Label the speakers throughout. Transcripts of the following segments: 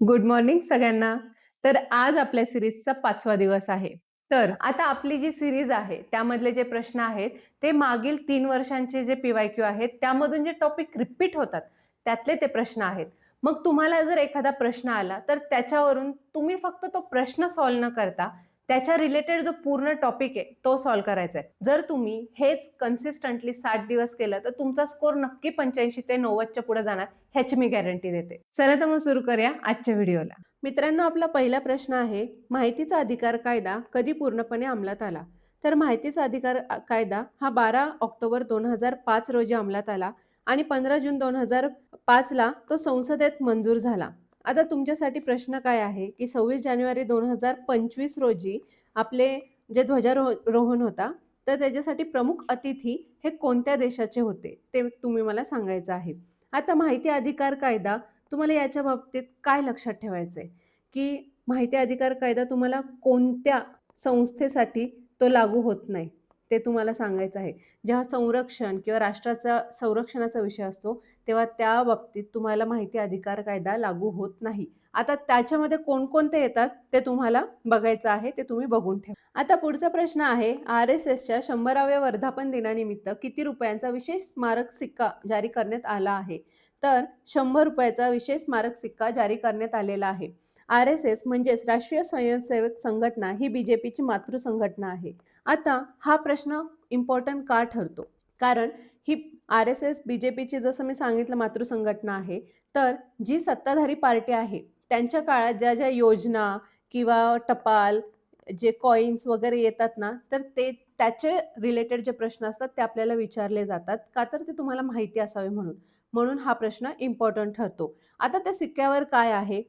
Speaker 1: Good morning सगळ्यांना. तर आज आपल्या सिरीजचा पाचवा दिवस आहे. तर आता आपली जी सिरीज आहे त्यामधले जे प्रश्न आहेत ते मागील तीन वर्षांचे जे पीवाय क्यू आहेत त्यामधून जे टॉपिक रिपीट होतात त्यातले ते प्रश्न आहेत. मग तुम्हाला जर एखादा प्रश्न आला तर त्याच्यावरून तुम्ही फक्त तो प्रश्न सॉल्व्ह न करता त्याच्या रिलेटेड जो पूर्ण टॉपिक आहे तो सॉल्व्ह करायचा आहे. जर तुम्ही हेच कन्सिस्टंटली साठ दिवस केलं तर तुमचा स्कोर नक्की पंच्याऐंशी ते नव्वदच्या पुढे जाणार ह्याची मी गॅरंटी देते. चला तर मग सुरू करूया आजच्या व्हिडिओला मित्रांनो आपला पहिला प्रश्न आहे माहितीचा अधिकार कायदा कधी पूर्णपणे अंमलात आला? तर माहितीचा अधिकार कायदा हा बारा ऑक्टोबर दोन हजार पाच रोजी अंमलात आला आणि पंधरा जून दोन हजार पाचला तो संसदेत मंजूर झाला. आता तुमच्यासाठी प्रश्न काय आहे की सव्वीस जानेवारी दोन हजार पंचवीस रोजी आपले जे ध्वजारोहण होता तर त्याच्यासाठी प्रमुख अतिथी हे कोणत्या देशाचे होते ते तुम्ही मला सांगायचं आहे. आता माहिती अधिकार कायदा तुम्हाला याच्या बाबतीत काय लक्षात ठेवायचं आहे? की माहिती अधिकार कायदा तुम्हाला कोणत्या संस्थेसाठी तो लागू होत नाही? ते तुम्हाला सांगायचं आहे. जेव्हा संरक्षण किंवा राष्ट्राचा संरक्षणाचा विषय असतो तेव्हा त्या बाबतीत तुम्हाला माहिती अधिकार कायदा लागू होत नाही. आता त्याच्यामध्ये कोणकोणते येतात ते तुम्हाला बघायचं आहे ते तुम्ही बघून ठेवा. आता पुढचा प्रश्न आहे आर एस एसच्या शंभराव्या वर्धापन दिनानिमित्त किती रुपयांचा विशेष स्मारक सिक्का जारी करण्यात आला आहे? तर शंभर रुपयाचा विशेष स्मारक सिक्का जारी करण्यात आलेला आहे. आर एस एस म्हणजेच राष्ट्रीय स्वयंसेवक संघटना ही बीजेपीची मातृसंघटना आहे. आता हा प्रश्न इम्पॉर्टंट का ठरतो? कारण ही R S S B J पीची जसं मी सांगितलं मातृसंघटना आहे तर जी सत्ताधारी पार्टी आहे त्यांच्या काळात ज्या ज्या योजना किंवा टपाल जे कॉईन्स वगैरे येतात ना तर ते त्याचे रिलेटेड जे प्रश्न असतात ते आपल्याला विचारले जातात. का तर ते तुम्हाला माहिती असावे म्हणून. म्हणून हा प्रश्न इम्पॉर्टंट ठरतो. आता त्या सिक्क्यावर काय आहे?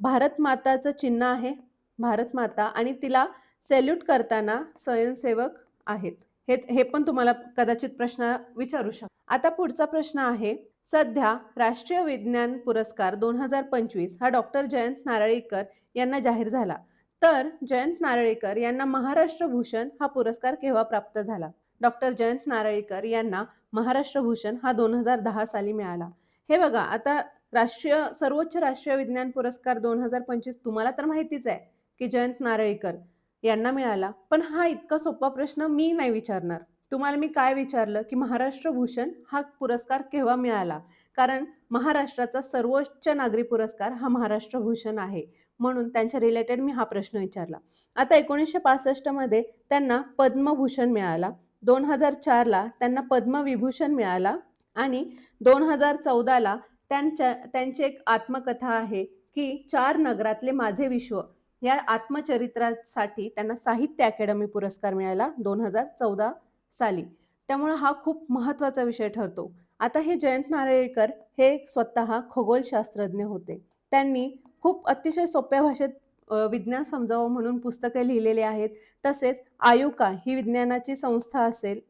Speaker 1: भारत माताचं चिन्ह आहे. भारत माता आणि तिला सॅल्यूट करताना स्वयंसेवक आहेत. हे हे पण तुम्हाला कदाचित प्रश्न विचारू शकतो आता पुढचा प्रश्न आहे सध्या राष्ट्रीय विज्ञान पुरस्कार दोन हजार पंचवीस हा डॉक्टर जयंत नारळीकर यांना जाहीर झाला. तर जयंत नारळीकर यांना महाराष्ट्र भूषण हा पुरस्कार केव्हा प्राप्त झाला? डॉक्टर जयंत नारळीकर यांना महाराष्ट्र भूषण हा दोन हजार दहा साली मिळाला. हे बघा आता राष्ट्रीय सर्वोच्च राष्ट्रीय विज्ञान पुरस्कार दोन हजार पंचवीस तुम्हाला तर माहितीच आहे की जयंत नारळीकर यांना मिळाला. पण हा इतका सोपा प्रश्न मी नाही विचारणार. तुम्हाला मी काय विचारलं की महाराष्ट्र भूषण हा पुरस्कार केव्हा मिळाला? कारण महाराष्ट्राचा सर्वोच्च नागरी पुरस्कार हा महाराष्ट्र भूषण आहे. म्हणून त्यांच्या रिलेटेड मी हा प्रश्न विचारला. आता एकोणीसशे पासष्टमध्ये त्यांना पद्मभूषण मिळाला. दोन हजार चारला त्यांना पद्मविभूषण मिळाला. आणि दोन हजार चौदाला त्यांच्या त्यांची एक आत्मकथा आहे की चार नगरातले माझे विश्व या आत्मचरित्रासाठी त्यांना साहित्य अकॅडमी पुरस्कार मिळाला दोन हजार चौदा साली. त्यामुळे हा खूप महत्त्वाचा विषय ठरतो. आता हे जयंत नारळीकर हे स्वतः खगोलशास्त्रज्ञ होते. त्यांनी खूप अतिशय सोप्या भाषेत विज्ञान समजावं म्हणून पुस्तके लिहिलेली आहेत. तसेच आयुका ही विज्ञानाची संस्था असेल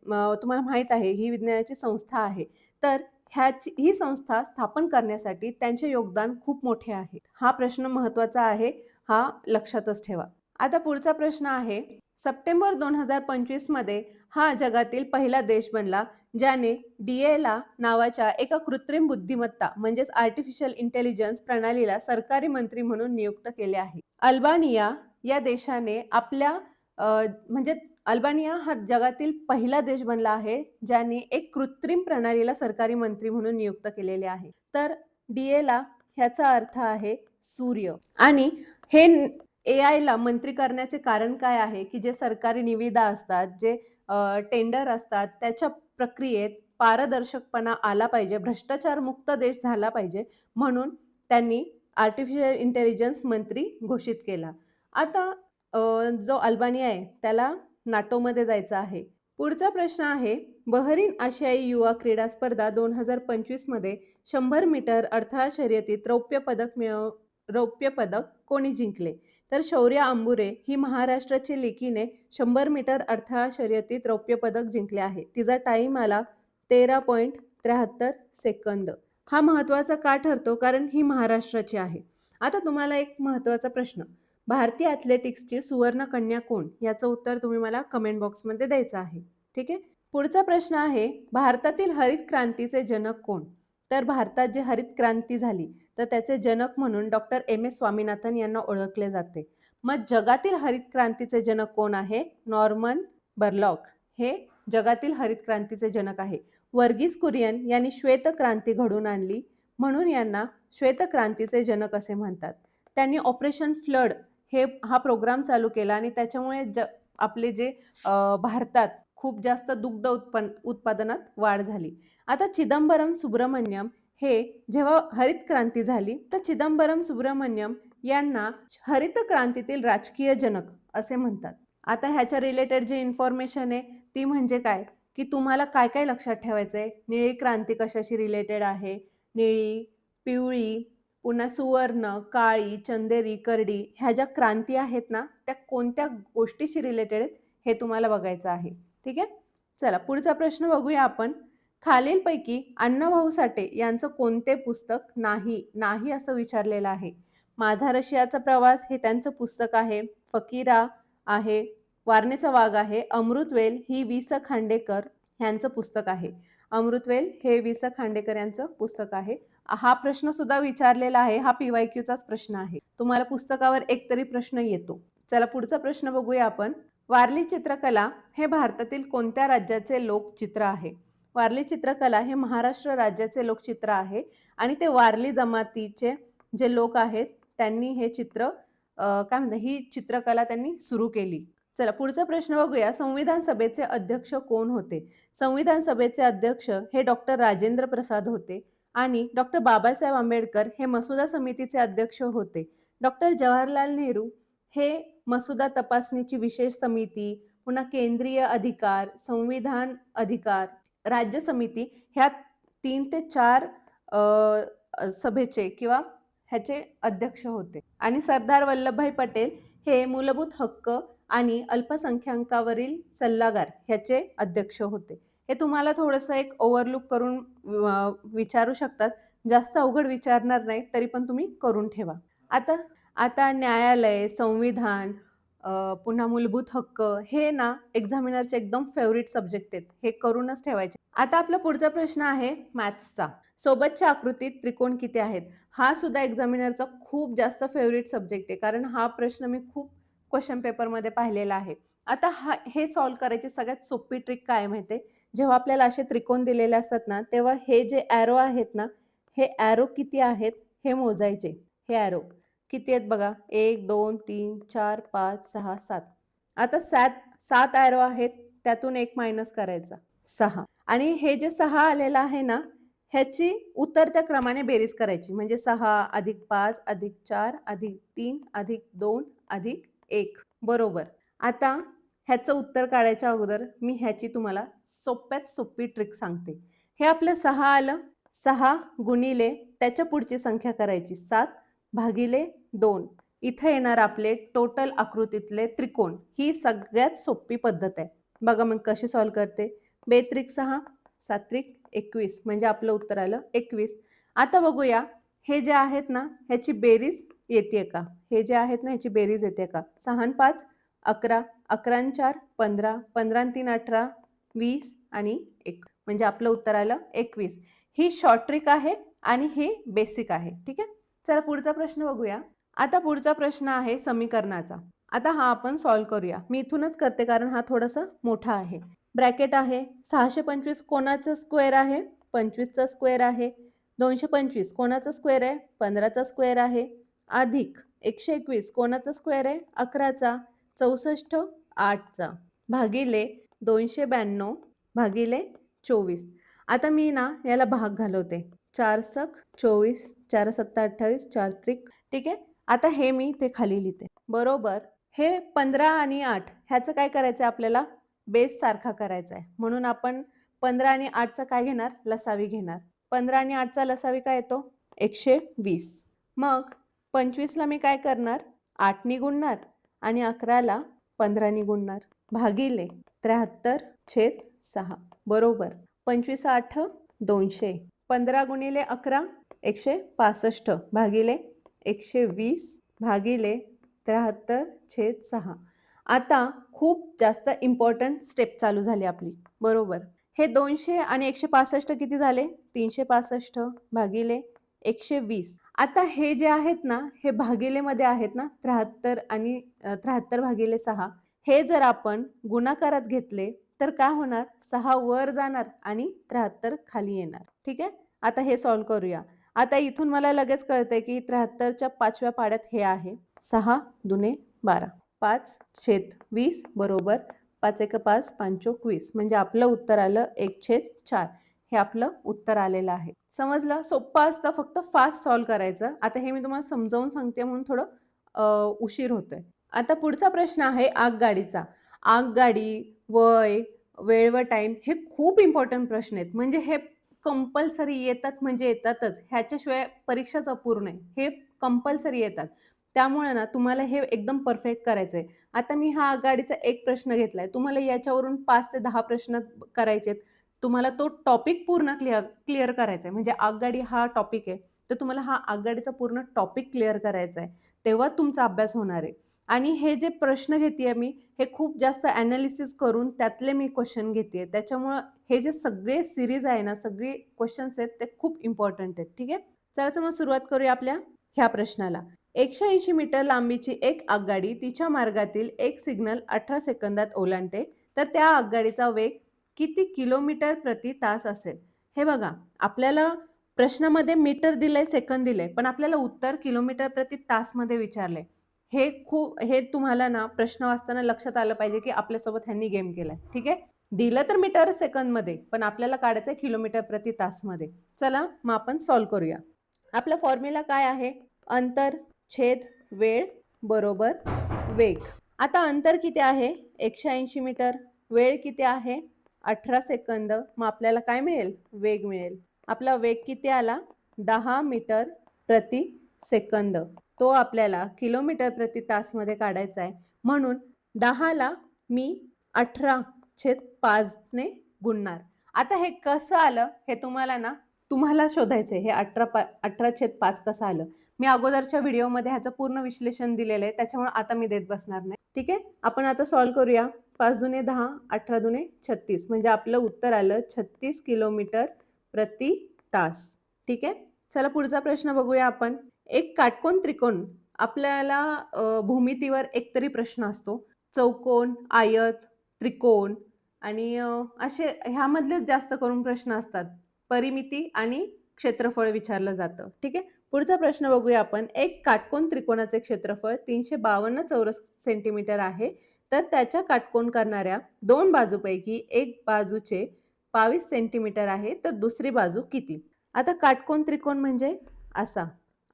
Speaker 1: तुम्हाला माहीत आहे ही विज्ञानाची संस्था आहे. तर ह्याची ही संस्था स्थापन करण्यासाठी त्यांचे योगदान खूप मोठे आहे. हा प्रश्न महत्त्वाचा आहे. हा लक्षातच ठेवा. आता पुढचा प्रश्न आहे. सप्टेंबर दोन हजार पंचवीसमध्ये हा जगातील पहिला देश बनला ज्याने डीएला नावाच्या एका कृत्रिम बुद्धिमत्ता म्हणजेच आर्टिफिशियल इंटेलिजन्स प्रणालीला सरकारी मंत्री म्हणून नियुक्त केले आहे. अल्बानिया या देशाने आपल्या म्हणजे अल्बानिया हा जगातील पहिला देश बनला आहे ज्याने एक कृत्रिम प्रणालीला सरकारी मंत्री म्हणून नियुक्त केलेले आहे. तर डीएला ह्याचा अर्थ आहे सूर्य. आणि हे ए आयला मंत्री करण्याचे कारण काय आहे? की जे सरकारी निविदा असतात जे टेंडर असतात त्याच्या प्रक्रियेत पारदर्शकपणा आला पाहिजे भ्रष्टाचार मुक्त देश झाला पाहिजे म्हणून त्यांनी आर्टिफिशियल इंटेलिजन्स मंत्री घोषित केला. आता जो अल्बानिया आहे त्याला नाटोमध्ये जायचं आहे. पुढचा प्रश्न आहे बहरीन आशियाई युवा क्रीडा स्पर्धा दोन हजार पंचवीसमध्ये शंभर मीटर अडथळा शर्यतीत रौप्य पदक मिळव रौप्य पदक कोणी जिंकले? तर शौर्य आंबुरे ही महाराष्ट्राची लेकीने शंभर मीटर अडथळा शर्यतीत रौप्य पदक जिंकले आहे. तिचा टाईम आला तेरा पॉईंट त्र्याहत्तर सेकंद हा महत्त्वाचा का ठरतो? कारण ही महाराष्ट्राची आहे. आता तुम्हाला एक महत्त्वाचा प्रश्न. भारतीय ॲथलेटिक्सची सुवर्ण कन्या कोण? याचं उत्तर तुम्ही मला कमेंट बॉक्समध्ये द्यायचं आहे. ठीक आहे? पुढचा प्रश्न आहे भारतातील हरित क्रांतीचे जनक कोण? तर भारतात जी हरित क्रांती झाली तर त्याचे जनक म्हणून डॉक्टर एम एस स्वामीनाथन यांना ओळखले जाते. मग जगातील हरित क्रांतीचे जनक कोण आहे? Norman Borlaug. हे जगातील हरित क्रांतीचे जनक आहे. वर्गीस कुरियन यांनी श्वेत क्रांती घडवून आणली म्हणून यांना श्वेत क्रांतीचे जनक असे म्हणतात. त्यांनी ऑपरेशन फ्लड हे हा प्रोग्राम चालू केला आणि त्याच्यामुळे ज आपले जे भारतात खूप जास्त दुग्ध उत्पन्न उत्पादनात वाढ झाली. आता चिदंबरम सुब्रमण्यम हे जेव्हा हरित क्रांती झाली तर चिदंबरम सुब्रमण्यम यांना हरित क्रांतीतील राजकीय जनक असे म्हणतात. आता ह्याच्या रिलेटेड जी इन्फॉर्मेशन आहे ती म्हणजे काय? की तुम्हाला काय काय लक्षात ठेवायचं आहे निळी क्रांती कशाशी रिलेटेड आहे? निळी पिवळी पुन्हा सुवर्ण काळी चंदेरी करडी ह्या ज्या क्रांती आहेत ना त्या कोणत्या गोष्टीशी रिलेटेड आहेत हे तुम्हाला बघायचं आहे. ठीक आहे? चला पुढचा प्रश्न बघूया आपण. खालीलपैकी अण्णाभाऊ साठे यांचं कोणते पुस्तक नाही नाही असं विचारलेलं आहे. माझा रशियाचा प्रवास हे त्यांचं पुस्तक आहे फकीरा आहे वारणेचा वाघ आहे अमृतवेल ही वि स खांडेकर यांचं पुस्तक आहे. अमृतवेल हे वि स खांडेकर यांचं पुस्तक आहे. हा प्रश्न सुद्धा विचारलेला आहे हा पीवाय क्यूचाच प्रश्न आहे. तुम्हाला पुस्तकावर एक तरी प्रश्न येतो. चला पुढचा प्रश्न बघूया आपण. वारली चित्रकला हे भारतातील कोणत्या राज्याचे लोकचित्र आहे? वारली चित्रकला हे महाराष्ट्र राज्याचे लोकचित्र आहे. आणि ते वारली जमातीचे जे लोक आहेत त्यांनी हे चित्र काय म्हणतात ही चित्रकला त्यांनी सुरू केली. चला पुढचा प्रश्न बघूया. संविधान सभेचे अध्यक्ष कोण होते? संविधान सभेचे अध्यक्ष हे डॉक्टर राजेंद्र प्रसाद होते आणि डॉक्टर बाबासाहेब आंबेडकर हे मसुदा समितीचे अध्यक्ष होते. डॉक्टर जवाहरलाल नेहरू हे मसुदा तपासणीची विशेष समिती पुन्हा केंद्रीय अधिकार संविधान अधिकार राज्य समिती ह्या तीन ते चार सभेचे किंवा ह्याचे अध्यक्ष होते. आणि सरदार वल्लभभाई पटेल हे मूलभूत हक्क आणि अल्पसंख्याकावरील सल्लागार ह्याचे अध्यक्ष होते. हे तुम्हाला थोडंसं एक ओव्हरलुक करून विचारू शकतात. जास्त अवघड विचारणार नाही तरी पण तुम्ही करून ठेवा. आता आता न्यायालय संविधान पुन्हा मूलभूत हक्क हे ना एक्झामिनरचे एकदम फेवरेट सब्जेक्ट आहेत. हे करूनच ठेवायचे. आता आपला पुढचा प्रश्न आहे मॅथ्सचा सोबतच्या आकृतीत त्रिकोण किती आहेत? हा सुद्धा एक्झामिनरचा खूप जास्त फेवरेट सब्जेक्ट आहे. कारण हा प्रश्न मी खूप क्वेश्चन पेपरमध्ये पाहिलेला आहे. आता हा हे सॉल्व्ह करायची सगळ्यात सोपी ट्रिक काय माहिती जेव्हा आपल्याला असे त्रिकोण दिलेले असतात ना तेव्हा हे जे ॲरो आहेत ना हे ॲरो किती आहेत? हे मोजायचे. हे ॲरो किती आहेत बघा? एक दोन तीन चार पाच सहा सात. आता सात सात ॲरो आहेत त्यातून एक मायनस करायचा. सहा. आणि हे जे सहा आलेलं आहे ना ह्याची उतरत्या क्रमाने बेरीज करायची. म्हणजे सहा अधिक पाच अधिक चार अधिक तीन अधिक दोन अधिक एक. बरोबर. आता ह्याचं उत्तर काढायच्या अगोदर मी ह्याची तुम्हाला सोप्यात सोपी ट्रिक सांगते. हे आपलं सहा आलं. सहा गुणिले त्याच्या पुढची संख्या करायची सात. भागिले दोन. इथं येणार आपले टोटल आकृतीतले त्रिकोण. ही सगळ्यात सोपी पद्धत आहे. बघा मग कशी सॉल्व करते. बेत्रिक सहा सात्रिक एकवीस. म्हणजे आपलं उत्तर आलं एकवीस. आता बघूया हे जे आहेत ना ह्याची बेरीज येते का? हे जे आहेत ना ह्याची बेरीज येते का? सहा पाच अकरा. अकरा चार पंधरा. पंधरा तीन अठरा. वीस आणि एक. म्हणजे आपलं उत्तर आलं एकवीस. ही शॉर्ट ट्रिक आहे आणि हे बेसिक आहे. ठीक आहे? चला पुढचा प्रश्न बघूया. आता पुढचा प्रश्न आहे समीकरणाचा. आता हा आपण सॉल्व्ह करूया. मी इथूनच करते कारण हा थोडासा मोठा आहे. ब्रॅकेट आहे. सहाशे पंचवीस कोणाचं स्क्वेअर आहे? पंचवीसचा स्क्वेअर आहे. दोनशे पंचवीस कोणाचा स्क्वेअर आहे? पंधराचा स्क्वेअर आहे. अधिक एकशे एकवीस कोणाचा स्क्वेअर आहे? अकराचा. चौसष्ट आठचा. भागिले दोनशे ब्याण्णव भागिले चोवीस. आता मी ना याला भाग घालवते. चार सक चोवीस चार सत्ता अठ्ठावीस चार त्रिक. ठीक आहे? आता हे मी ते खाली लिहिते. बरोबर? हे पंधरा आणि आठ ह्याचं काय करायचं आहे आपल्याला? बेस सारखा करायचा आहे म्हणून आपण पंधरा आणि आठचा काय घेणार? लसावी घेणार. पंधरा आणि आठचा लसावी काय येतो? एकशे वीस. मग पंचवीसला मी काय करणार? आठनी गुणणार आणि अकराला पंधरानी गुणणार. भागिले त्र्याहत्तर छेद सहा. बरोबर? पंचवीस आठ दोनशे. पंधरा गुणिले अकरा एकशे पासष्ट भागिले एकशे वीस भागिले त्र्याहत्तर छेद सहा. आता खूप जास्त इम्पॉर्टंट स्टेप चालू झाली आपली. बरोबर? हे दोनशे आणि एकशे पासष्ट किती झाले? तीनशे पासष्ट भागिले एकशे वीस. आता हे जे आहेत ना हे भागिलेमध्ये आहेत ना त्र्याहत्तर आणि त्र्याहत्तर भागिले सहा. हे जर आपण गुणाकारात घेतले तर काय होणार? सहा वर जाणार आणि त्र्याहत्तर खाली येणार. ठीक आहे? आता हे सॉल्व करूया. आता इथून मला लगेच कळतंय की त्र्याहत्तरच्या पाचव्या पाड्यात हे आहे. सहा दुने बारा. पाच छेद वीस बरोबर पाच एक पाच पांचोक वीस. म्हणजे आपलं उत्तर आलं एक छेद चार. हे आपलं उत्तर आलेलं आहे. समजलं? सोपं असतं. फक्त फास्ट सॉल्व करायचं. आता हे मी तुम्हाला समजावून सांगते म्हणून थोडं उशीर होतोय. आता पुढचा प्रश्न आहे आगगाडीचा. आगगाडी वय वेळ व टाईम हे खूप इम्पॉर्टंट प्रश्न आहेत. म्हणजे हे कंपल्सरी येतात म्हणजे येतातच. ह्याच्याशिवाय परीक्षाच अपूर्ण आहे हे कंपल्सरी येतात. त्यामुळे ना तुम्हाला हे एकदम परफेक्ट करायचं आहे आता मी हा आघाडीचा एक प्रश्न घेतलाय. तुम्हाला याच्यावरून पाच ते दहा प्रश्न करायचे आहेत तुम्हाला तो टॉपिक पूर्ण क्लिअर क्लिअर करायचा आहे म्हणजे आगगाडी हा टॉपिक आहे. तर तुम्हाला हा आगगाडीचा पूर्ण टॉपिक क्लिअर करायचा आहे तेव्हा तुमचा अभ्यास होणार आहे. आणि हे जे प्रश्न घेते मी हे खूप जास्त ॲनालिसिस करून त्यातले मी क्वेश्चन घेते त्याच्यामुळं हे जे सगळे सिरीज आहे ना सगळे क्वेश्चन्स आहेत ते खूप इम्पॉर्टंट आहेत. ठीक आहे? चला तर मग सुरुवात करूया आपल्या ह्या प्रश्नाला. एकशे ऐंशी मीटर लांबीची एक आगगाडी तिच्या मार्गातील एक सिग्नल अठरा सेकंदात ओलांडते. तर त्या आगगाडीचा वेग किती किलोमीटर प्रति तास असेल? हे बघा आपल्याला प्रश्नामध्ये मीटर दिलंय सेकंद दिलंय पण आपल्याला उत्तर किलोमीटर प्रति तासमध्ये विचारलंय. हे खूप हे तुम्हाला ना प्रश्न वाचताना लक्षात आलं पाहिजे की आपल्यासोबत ह्यांनी गेम केलाय. ठीक आहे? दिलं तर मीटर सेकंदमध्ये पण आपल्याला काढायचं आहे किलोमीटर प्रति तासमध्ये. चला मग आपण सॉल्व करूया. आपला फॉर्म्युला काय आहे? अंतर छेद वेळ बरोबर वेग. आता अंतर किती आहे? एकशे ऐंशी मीटर. वेळ किती आहे? अठरा सेकंद. मग आपल्याला काय मिळेल? वेग मिळेल. आपला वेग किती आला? दहा मीटर प्रति सेकंद. तो आपल्याला किलोमीटर प्रति तासमध्ये काढायचा आहे. म्हणून दहाला मी अठरा छेद पाचने गुणणार. आता हे कसं आलं? हे तुम्हाला ना तुम्हाला शोधायचं आहे हे अठरा पा अठरा छेद पाच कसं आलं? मी अगोदरच्या व्हिडिओमध्ये ह्याचं पूर्ण विश्लेषण दिलेलं आहे. त्याच्यामुळे आता मी देत बसणार नाही. ठीक आहे? आपण आता सॉल्व करूया. पाच दुने दहा अठरा दुने छत्तीस. म्हणजे आपलं उत्तर आलं छत्तीस किलोमीटर प्रति तास. ठीक आहे? चला पुढचा प्रश्न बघूया आपण. एक काटकोन त्रिकोण आपल्याला भूमितीवर एकतरी प्रश्न असतो. चौकोन आयत त्रिकोण आणि असे ह्यामधलेच जास्त करून प्रश्न असतात. परिमिती आणि क्षेत्रफळ विचारलं जातं. ठीक आहे? पुढचा प्रश्न बघूया आपण. एक काटकोन त्रिकोणाचे क्षेत्रफळ तीनशे बावन्न चौरस सेंटीमीटर आहे. तर त्याच्या काटकोन करणाऱ्या दोन बाजूपैकी एक बाजूचे बावीस सेंटीमीटर आहे. तर दुसरी बाजू किती? आता काटकोन त्रिकोण म्हणजे असा.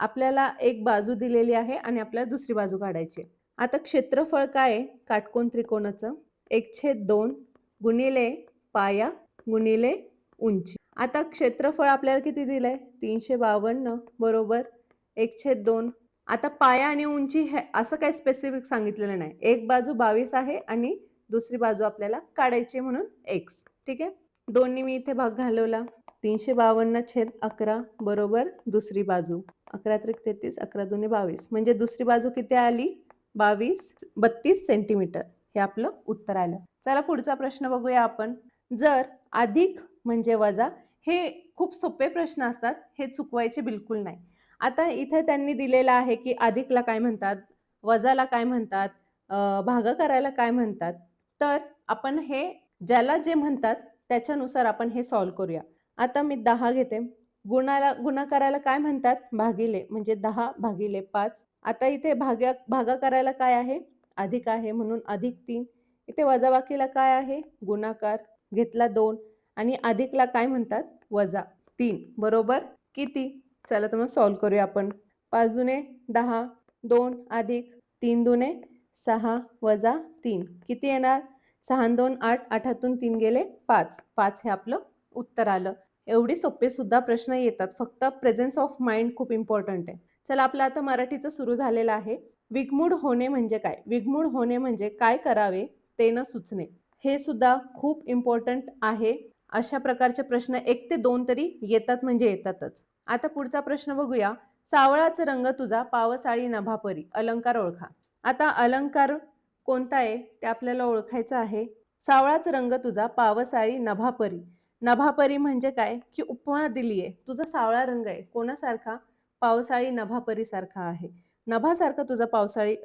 Speaker 1: आपल्याला एक बाजू दिलेली आहे आणि आपल्याला दुसरी बाजू काढायची आहे. आता क्षेत्रफळ काय आहे? काटकोन त्रिकोणाचं. एक छेद दोन गुणिले पाया गुणिले उंची. आता क्षेत्रफळ आपल्याला किती दिलंय? तीनशे बावन्न बरोबर एक छेद दोन. आता पाया आणि उंची हे असं काही स्पेसिफिक सांगितलेलं नाही. एक बाजू बावीस आहे आणि दुसरी बाजू आपल्याला काढायची म्हणून एक्स ठीक आहे? दोन्ही मी इथे भाग घालवला. तीनशे बावन्न छेद अकरा बरोबर दुसरी बाजू. अकरा त्रिक तेहतीस अकरा दोन्ही बावीस. म्हणजे दुसरी बाजू किती आली? बावीस बत्तीस सेंटीमीटर. हे आपलं उत्तर आलं. चला पुढचा प्रश्न बघूया आपण. जर अधिक म्हणजे वजा हे खूप सोपे प्रश्न असतात. हे चुकवायचे बिलकुल नाही. आता इथे त्यांनी दिलेलं आहे की अधिकला काय म्हणतात? वजाला काय म्हणतात? अं, भागाकाराला काय म्हणतात? तर आपण हे ज्याला जे म्हणतात त्याच्यानुसार आपण हे सॉल्व करूया. आता मी दहा घेते. गुणाला गुणाकाराला काय म्हणतात? भागिले म्हणजे दहा भागिले पाच. आता इथे भाग्या भागाकाराला काय आहे? अधिक आहे म्हणून अधिक तीन. इथे वजाबाकीला काय आहे? गुणाकार. घेतला दोन. आणि अधिकला काय म्हणतात? वजा तीन. बरोबर? किती? चला तर मग सॉल्व करूया आपण. पाच दुने दहा दोन अधिक तीन दुने सहा वजा तीन. किती येणार? सहा दोन आठ आठातून तीन गेले पाच. पाच हे आपलं उत्तर आलं. एवढे सोपे सुद्धा प्रश्न येतात. फक्त प्रेझेन्स ऑफ माइंड खूप इम्पॉर्टंट आहे. चला आपलं आता मराठीचं सुरू झालेलं आहे. विगमूड होणे म्हणजे काय? विगमूड होणे म्हणजे काय करावे? ते न सुचणे. हे सुद्धा खूप इम्पॉर्टंट आहे. अशा प्रकारचे प्रश्न एक ते दोन तरी येतात म्हणजे येतातच. आता पुढचा प्रश्न बघूया. सावळाचा रंग तुझा पावसाळी नभापरी. अलंकार ओळखा. आता अलंकार कोणता आहे? ते आपल्याला ओळखायचं आहे. सावळाचा रंग तुझा पावसाळी नभापरी. नभापरी म्हणजे काय? की उपमा दिली आहे. तुझा सावळा रंग आहे. कोणासारखा? पावसाळी नभापरीसारखा आहे. नभासारखा तुझा पावसाळी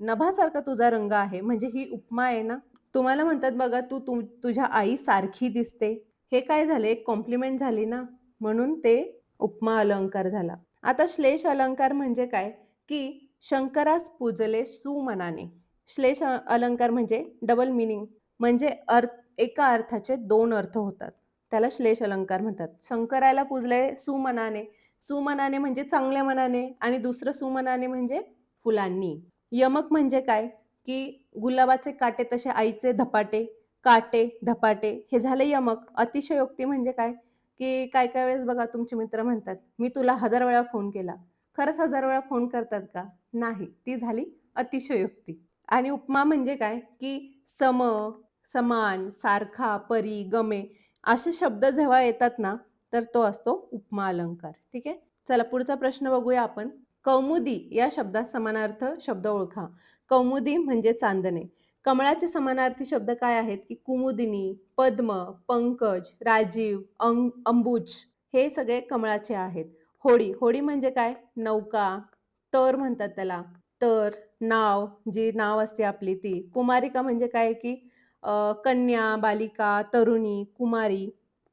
Speaker 1: नभासारखा तुझा रंग आहे म्हणजे ही उपमा आहे ना? तुम्हाला म्हणतात बघा तू तु- तुझ्या आई सारखी दिसते. हे काय झाले? एक कॉम्प्लिमेंट झाली ना? म्हणून ते उपमा अलंकार झाला. आता श्लेष अलंकार म्हणजे काय? की शंकरास पूजले सुमनाने श्लेष अलंकार म्हणजे डबल मिनिंग म्हणजे अर्थ एका अर्थाचे दोन अर्थ होतात. त्याला श्लेष अलंकार म्हणतात. शंकराला पूजले सुमनाने. सुमनाने म्हणजे चांगल्या मनाने आणि दुसरं सुमनाने म्हणजे फुलांनी. यमक म्हणजे काय? की गुलाबाचे काटे तसे आईचे धपाटे काटे धपाटे हे झाले यमक. अतिशयोक्ती म्हणजे काय? की काय काय वेळेस बघा तुमचे मित्र म्हणतात मी तुला हजार वेळा फोन केला. खरंच हजार वेळा फोन करतात का? नाही ती झाली अतिशयोक्ती. आणि उपमा म्हणजे काय? की सम समान सारखा परी गमे असे शब्द जेव्हा येतात ना तर तो असतो उपमा अलंकार. ठीक आहे? चला पुढचा प्रश्न बघूया आपण. कौमुदी या शब्दात समानार्थ शब्द ओळखा. कौमुदी म्हणजे चांदणे. कमळाचे समानार्थी शब्द काय आहेत? की कुमुदिनी पद्म पंकज राजीव अंग अंबुज हे सगळे कमळाचे आहेत. होडी. होडी म्हणजे काय? नौका. तर म्हणतात त्याला. तर नाव. जी नाव असते आपली ती. कुमारिका म्हणजे काय की कन्या बालिका तरुणी कुमारी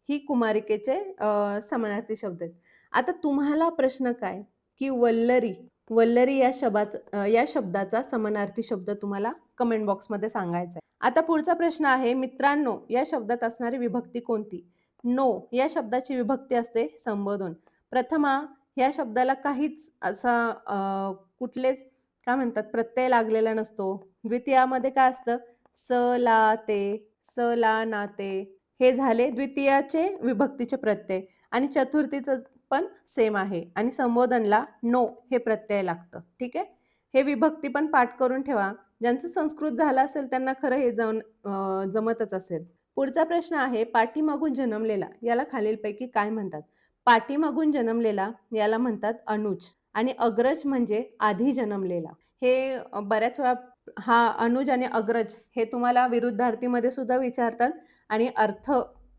Speaker 1: ही कुमारिकेचे समानार्थी शब्द आहेत. आता तुम्हाला प्रश्न काय? की वल्लरी वल्लरी या शब्दात या शब्दाचा समानार्थी शब्द तुम्हाला कमेंट बॉक्समध्ये सांगायचा आहे. आता पुढचा प्रश्न आहे मित्रांनो या शब्दात असणारी विभक्ती कोणती? नो या शब्दाची विभक्ती असते संबोधन. प्रथमा या शब्दाला काहीच असा कुठलेच काय म्हणतात प्रत्यय लागलेला नसतो. द्वितीयामध्ये काय असतं? स ला ते स ला नाते हे झाले द्वितीयाचे विभक्तीचे प्रत्यय. आणि चतुर्थीचं पण सेम आहे. आणि संबोधनला नो हे प्रत्यय लागतं. ठीक आहे? हे विभक्ती पण पाठ करून ठेवा. ज्यांचं संस्कृत झालं असेल त्यांना खरं हे जम जमतच असेल. पुढचा प्रश्न आहे पाठीमागून जन्मलेला याला खालीलपैकी काय म्हणतात? पाठीमागून जन्मलेला याला म्हणतात अनुज. आणि अग्रज म्हणजे आधी जन्मलेला. हे बऱ्याच वेळा हा अनुज आणि अग्रज हे तुम्हाला विरुद्धार्थीमध्ये सुद्धा विचारतात आणि अर्थ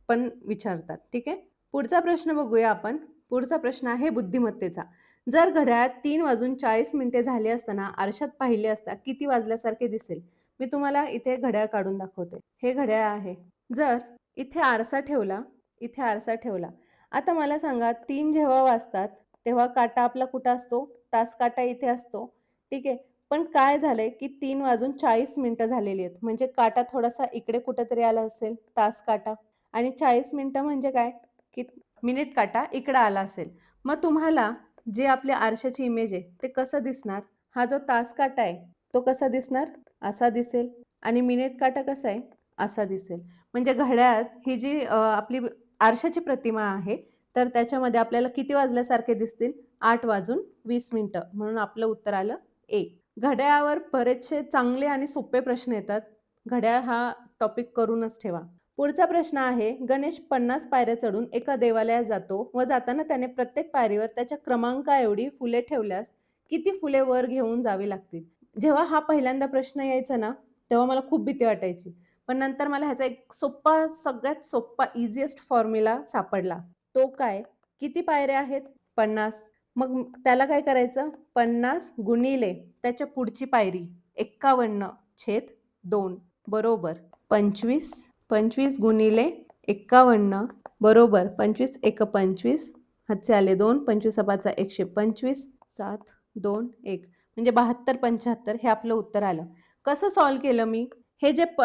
Speaker 1: पण विचारतात. ठीक आहे? पुढचा प्रश्न बघूया आपण. पुढचा प्रश्न आहे बुद्धिमत्तेचा. जर घड्याळात तीन वाजून चाळीस मिनिटे झाली असताना आरशात पाहिले असता किती वाजल्यासारखे दिसेल? मी तुम्हाला इथे घड्याळ काढून दाखवते. हे घड्याळ आहे. जर इथे आरसा ठेवला इथे आरसा ठेवला. आता मला सांगा तीन जेव्हा वाजतात तेव्हा काटा आपला कुठं असतो? तास काटा इथे असतो. ठीक आहे? पण काय झालंय की तीन वाजून चाळीस मिनिटं झालेली आहेत. म्हणजे काटा थोडासा इकडे कुठेतरी आला असेल तास काटा. आणि चाळीस मिनिटं म्हणजे काय? की मिनिट काटा इकडं आला असेल. मग तुम्हाला जे आपल्या आरशाची इमेज आहे ते कसं दिसणार? हा जो तास काटा आहे तो कसा दिसणार? असा दिसेल. आणि मिनिट काटा कसा आहे? असा दिसेल. म्हणजे घड्याळात ही जी आपली आरशाची प्रतिमा आहे तर त्याच्यामध्ये आपल्याला किती वाजल्यासारखे दिसतील? आठ वाजून वीस मिनटं. म्हणून आपलं उत्तर आलं ए घड्याळावर बरेचसे चांगले आणि सोपे प्रश्न येतात. घड्याळ हा टॉपिक करूनच ठेवा. पुढचा प्रश्न आहे गणेश पन्नास पायऱ्या चढून एका देवालयात जातो व जाताना त्याने प्रत्येक पायरीवर त्याच्या क्रमांका एवढी फुले ठेवल्यास किती फुले वर घेऊन जावी लागतील? जेव्हा हा पहिल्यांदा प्रश्न यायचा ना तेव्हा मला खूप भीती वाटायची. पण नंतर मला ह्याचा एक सोप्पा सगळ्यात सोप्पा इझिएस्ट फॉर्म्युला सापडला. तो काय? किती पायऱ्या आहेत? पन्नास. मग त्याला काय करायचं? पन्नास गुणिले त्याच्या पुढची पायरी एक्कावन्न छेद दोन बरोबर. पंचवीस पंचवीस गुणिले एक्कावन्न बरोबर. पंचवीस एक पंचवीस हातचे आले दोन पंचवीस पाचा एकशे पंचवीस सात दोन एक. म्हणजे बहात्तर पंच्याहत्तर हे आपलं उत्तर आलं. कसं सॉल्व केलं मी? हे जे प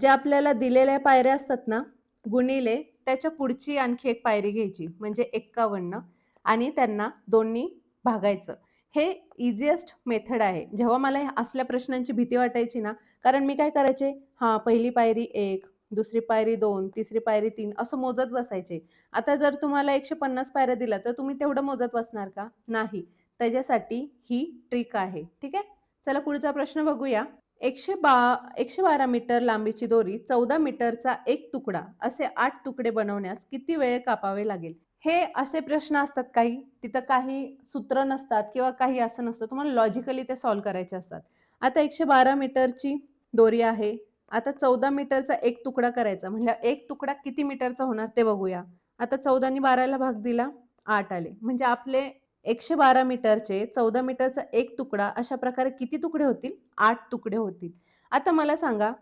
Speaker 1: जे आपल्याला दिलेल्या पायऱ्या असतात ना गुणिले त्याच्या पुढची आणखी एक पायरी घ्यायची. म्हणजे एक्कावन्न आणि त्यांना दोन्ही भागायचं. हे इझिएस्ट मेथड आहे. जेव्हा मला असल्या प्रश्नांची भीती वाटायची ना कारण मी काय करायचे? हां पहिली पायरी एक दुसरी पायरी दोन तिसरी पायरी तीन असं मोजत बसायचे. आता जर तुम्हाला एकशे पन्नास पायऱ्या दिल्या तर तुम्ही तेवढं मोजत बसणार का? नाही. त्याच्यासाठी ही ट्रिक आहे. ठीक आहे? चला पुढचा प्रश्न बघूया. एकशे बा एकशे बारा मीटर लांबीची दोरी चौदा मीटरचा एक तुकडा असे आठ तुकडे बनवण्यास किती वेळ कापावे लागेल? हे असे प्रश्न असतात काही तिथं काही सूत्र नसतात किंवा काही असं नसतं तुम्हाला लॉजिकली ते सॉल्व्ह करायचे असतात. आता एकशे बारा मीटरची दोरी आहे आता चौदा मीटरचा एक तुकडा करायचा म्हणजे एक तुकडा किती मीटरचा होणार ते बघूया. आता चौदानी बाराला भाग दिला आठ आले. म्हणजे आपले एकशे बारा मीटरचे चौदा मीटरचा एक तुकडा अशा प्रकारे किती तुकडे होतील? आठ तुकडे होतील. आता मला सांगा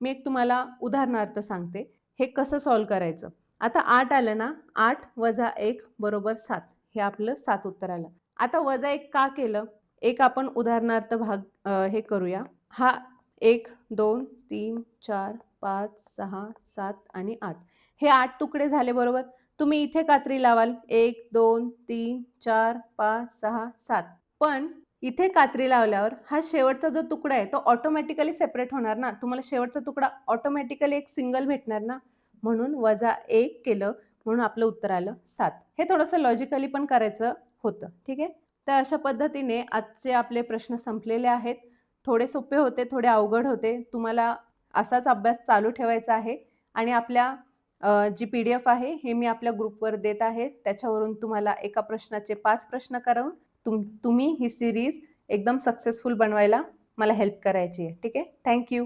Speaker 1: मी एक तुम्हाला उदाहरणार्थ सांगते हे कसं सॉल्व करायचं? आता आठ आलं ना? आठ वजा एक बरोबर सात. हे आपलं सात उत्तर आलं. आता वजा एक का केलं? एक आपण उदाहरणार्थ भाग हे करूया. हा एक दोन तीन चार पाच सहा सात आणि आठ. हे आठ तुकडे झाले बरोबर? तुम्ही इथे कात्री लावाल? एक दोन तीन चार पाच सहा सात. पण इथे कात्री लावल्यावर हा शेवटचा जो तुकडा आहे तो ऑटोमॅटिकली सेपरेट होणार ना? तुम्हाला शेवटचा तुकडा ऑटोमॅटिकली एक सिंगल भेटणार ना? म्हणून वजा एक केलं म्हणून आपलं उत्तर आलं सात. हे थोडंसं लॉजिकली पण करायचं होतं ठीक आहे? तर अशा पद्धतीने आजचे आपले प्रश्न संपलेले आहेत. थोडे सोपे होते थोडे अवघड होते. तुम्हाला असाच अभ्यास चालू ठेवायचा आहे. आणि आपल्या जी पी डी एफ आहे हे मी आपल्या ग्रुपवर देत आहे. त्याच्यावरून तुम्हाला एका प्रश्नाचे पाच प्रश्न करून तुम तुम्ही ही सिरीज एकदम सक्सेसफुल बनवायला मला हेल्प करायची आहे ठीक आहे? थँक्यू